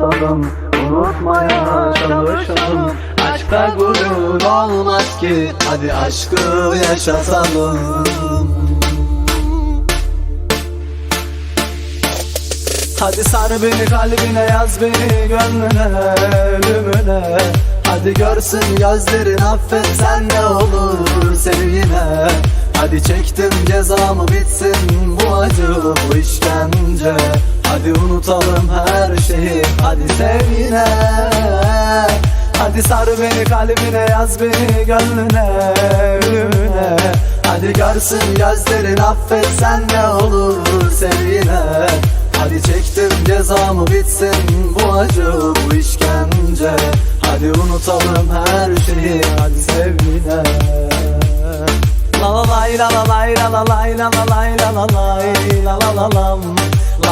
unutalım Unutmaya çalışalım. Aşkta gurur olmaz ki. Hadi aşkı yaşatalım. Hadi sar beni kalbine yaz beni gönlüne ölümüne. Hadi görsün gözlerin affet sen ne olur sev yine Hadi çektim cezamı bitsin bu acı işkence Hadi unutalım her şeyi hadi sev yine Hadi sar beni kalbine yaz beni gönlüne ölümüne Hadi görsün gözlerin affet sen ne olur sev yine Hadi çektim cezamı bitsin bu acı bu işkence Hadi unutalım her şeyi hadi sevgine La la lay la la lay la la lay la la lay la la lay la la la lam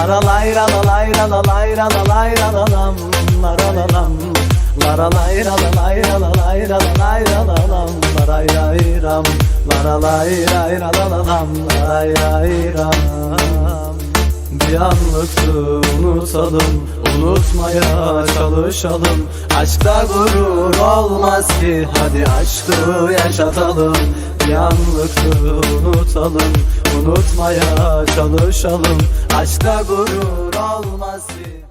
La la lay la la lay la la lay la la lay la la lam La la la lam La la lay la la lay la la lay la la lay la la lam La lay lay ram La la lay lay la la la lam La lay lay ram bir anlıktı unutalım Unutmaya çalışalım Aşkta gurur olmaz ki Hadi aşkı yaşatalım Bir anlıktı unutalım Unutmaya çalışalım. Aşkta gurur olmaz ki